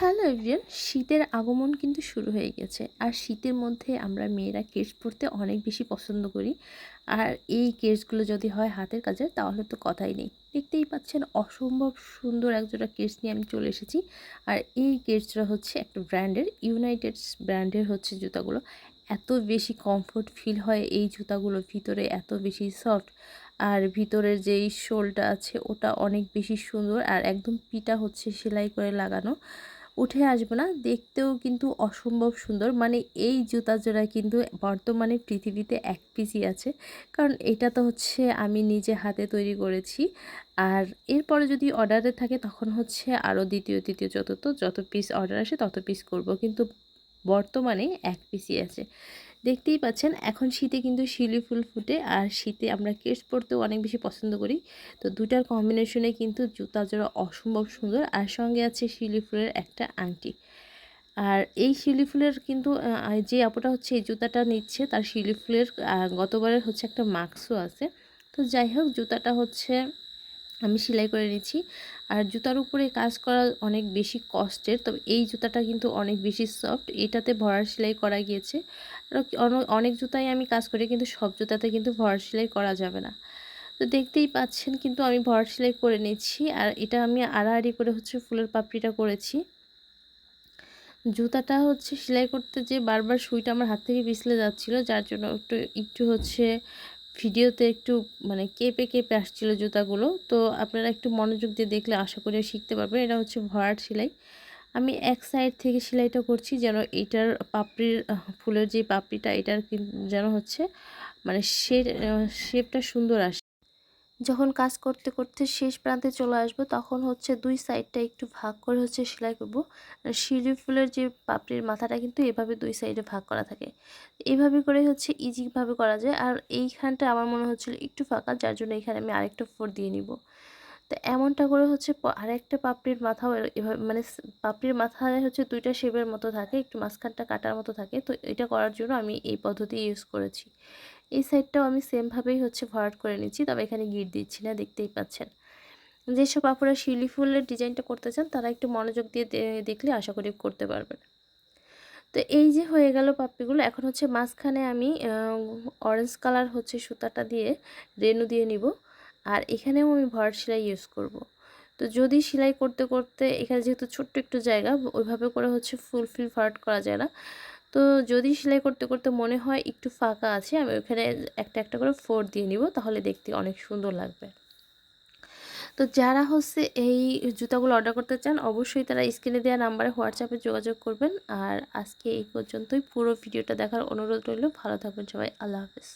Hello everyone শীতের আগমন কিন্তু শুরু হয়ে গেছে। আর শীতের মধ্যে আমরা মেয়েরা কেস পরতে অনেক বেশি পছন্দ করি। আর এই কেসগুলো যদি হয় হাতের কাজে, তাহলে তো কথাই নেই। দেখতেই পাচ্ছেন, অসম্ভব সুন্দর একজোড়া কেস নিয়ে আমি চলে এসেছি। আর এই কেসটা হচ্ছে একটা ব্র্যান্ডের ইউনাইটেড ব্র্যান্ডের হচ্ছে জুতাগুলো। এত বেশি কমফোর্ট ফিল হয় এই জুতাগুলো ভিতরে, এত বেশি সফট আর ভিতরের যেই শোলটা আছে, ওটা অনেক বেশি সুন্দর। আর একদম পিটা হচ্ছে সেলাই করে লাগানো। উঠে আসবে না। দেখতেও কিন্তু অসম্ভব সুন্দর। মানে এই জুতা জোড়া কিন্তু বর্তমানে পৃথিবীতে এক পিসি আছে। কারণ এটা তো হচ্ছে আমি নিজে হাতে তৈরি করেছি। আর এরপরে যদি অর্ডারে থাকে তখন হচ্ছে আরও দ্বিতীয়, তৃতীয়, চতুর্থ যত পিস অর্ডার আসে তত পিস করব। কিন্তু বর্তমানে এক পিসি আছে। দেখতেই পাচ্ছেন, এখন শীতে কিন্তু শিলি ফুল ফুটে আর শীতে আমরা কেস পরতেও অনেক বেশি পছন্দ করি। তো দুটার কম্বিনেশনে কিন্তু জুতা জোড়া অসম্ভব সুন্দর আর সঙ্গে আছে শিলি ফুলের একটা আংটি। আর এই শিলি ফুলের কিন্তু যে আপুটা হচ্ছে এই জুতাটা নিচ্ছে তার শিলি ফুলের গতবারের হচ্ছে একটা মাস্কও আছে। তো যাই হোক, জুতাটা হচ্ছে আমি সেলাই করে নিচ্ছি। আর জুতার উপরে কাজ করা অনেক বেশি কষ্টের, তবে এই জুতাটা কিন্তু অনেক বেশি সফট। এটাতে ভরার সেলাই করা গিয়েছে। অনেক জুতাই আমি কাজ করি, কিন্তু সব জুতাতে কিন্তু ভরার সেলাই করা যাবে না। তো দেখতেই পাচ্ছেন কিন্তু আমি ভরার সেলাই করে নিচ্ছি। আর এটা আমি আড়াআড়ি করে হচ্ছে ফুলের পাপড়িটা করেছি। জুতাটা হচ্ছে সেলাই করতে যে বারবার সুইটা আমার হাত থেকে পিছলে যাচ্ছিল, যার জন্য একটু একটু হচ্ছে ভিডিওতে একটু মানে কেঁপে কেঁপে আসছিল জুতাগুলো। তো আপনারা একটু মনোযোগ দিয়ে দেখলে আশা করি শিখতে পারবেন। এটা হচ্ছে ভরাট সেলাই। আমি এক সাইড থেকে সেলাইটা করছি যেন এটার পাপড়ির ফুলের যে পাপড়িটা, এটার যেন হচ্ছে মানে শেপটা সুন্দর আসে। যখন কাজ করতে করতে শেষ প্রান্তে চলে আসব, তখন হচ্ছে দুই সাইডটা একটু ভাগ করে হচ্ছে সেলাই করব। শিলি ফুলের যে পাপড়ির মাথাটা কিন্তু এভাবে দুই সাইডে ভাগ করা থাকে। এইভাবে করে হচ্ছে ইজিভাবে করা যায়। আর এইখানটা আমার মনে হচ্ছিল একটু ফাঁকা, যার জন্য এখানে আমি আরেকটা ফোর দিয়ে নিব। তো এমনটা করে হচ্ছে আরেকটা পাপড়ির মাথাও এভাবে মানে পাপড়ির মাথায় হচ্ছে দুইটা শেপের মতো থাকে, একটু মাঝখানটা কাটার মতো থাকে। তো এটা করার জন্য আমি এই পদ্ধতি ইউজ করেছি। এই সাইডটাও আমি সেমভাবেই হচ্ছে ভরাট করে নিচ্ছি, তবে এখানে গিট দিচ্ছি না, দেখতেই পাচ্ছেন। যেসব আপুরা শিউলি ফুলের ডিজাইনটা করতে চান, তারা একটু মনোযোগ দিয়ে দেখলে আশা করি করতে পারবেন। তো এই যে হয়ে গেল পাপড়িগুলো, এখন হচ্ছে মাঝখানে আমি অরেঞ্জ কালার হচ্ছে সুতাটা দিয়ে রেনু দিয়ে নিব, আর এখানেও আমি ভরাট সেলাই ইউজ করব। তো যদি সেলাই করতে করতে এখানে যেহেতু ছোট্ট একটু জায়গা, ওইভাবে করে হচ্ছে ফুলফিল ভরাট করা যায় না। তো যদি সেলাই করতে করতে মনে হয় একটু ফাঁকা আছে, আমি ওখানে একটা একটা করে ফোর দিয়ে নিব, তাহলে দেখতে অনেক সুন্দর লাগবে। তো যারা হচ্ছে এই জুতাগুলো অর্ডার করতে চান, অবশ্যই তারা স্ক্রিনে দেওয়া নাম্বারে হোয়াটসঅ্যাপে যোগাযোগ করবেন। আর আজকে এই পর্যন্তই, পুরো ভিডিওটা দেখার অনুরোধ রইল। ভালো থাকবেন সবাই, আল্লাহ হাফেজ।